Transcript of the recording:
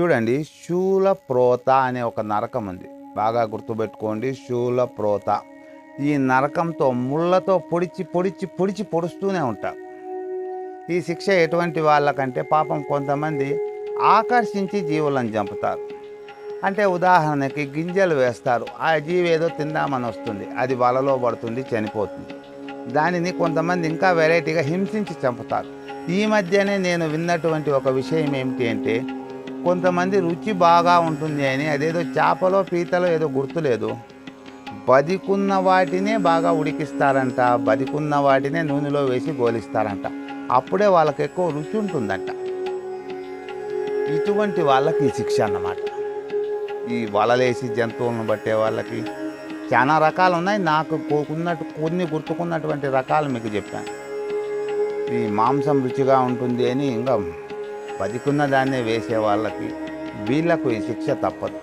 చూడండి శూల ప్రోత అనే ఒక నరకం ఉంది. బాగా గుర్తుపెట్టుకోండి శూల ప్రోత ఈ నరకంతో ముళ్ళతో పొడిచి పొడిచి పొడిచి పొడుస్తూనే ఉంటారు ఈ శిక్ష ఎటువంటి వాళ్ళకంటే పాపం కొంతమంది ఆకర్షించి జీవులను చంపుతారు. అంటే ఉదాహరణకి గింజలు వేస్తారు. ఆ జీవి ఏదో తిందామని వస్తుంది. అది వలలో పడుతుంది చనిపోతుంది. దానిని కొంతమంది ఇంకా వెరైటీగా హింసించి చంపుతారు. ఈ మధ్యనే నేను విన్నటువంటి ఒక విషయం ఏమిటి అంటే కొంతమంది రుచి బాగా ఉంటుంది అని అదేదో చేపలో పీతలో ఏదో గుర్తులేదు. బతికున్న వాటినే బాగా ఉడికిస్తారంట బతికున్న వాటినే నూనెలో వేసి గోలిస్తారంట. అప్పుడే వాళ్ళకి ఎక్కువ రుచి ఉంటుందంట. ఇటువంటి వాళ్ళకి శిక్ష అన్నమాట. ఈ వలలేసి జంతువులను పట్టే వాళ్ళకి చాలా రకాలు ఉన్నాయి. నాకు కోకున్నట్టు కొన్ని గుర్తుకున్నటువంటి రకాలు మీకు చెప్పాను. ఈ మాంసం రుచిగా ఉంటుంది అని ఇంకా బతికున్న దాన్నే వేసే వాళ్ళకి వీళ్ళకు ఈ శిక్ష తప్పదు.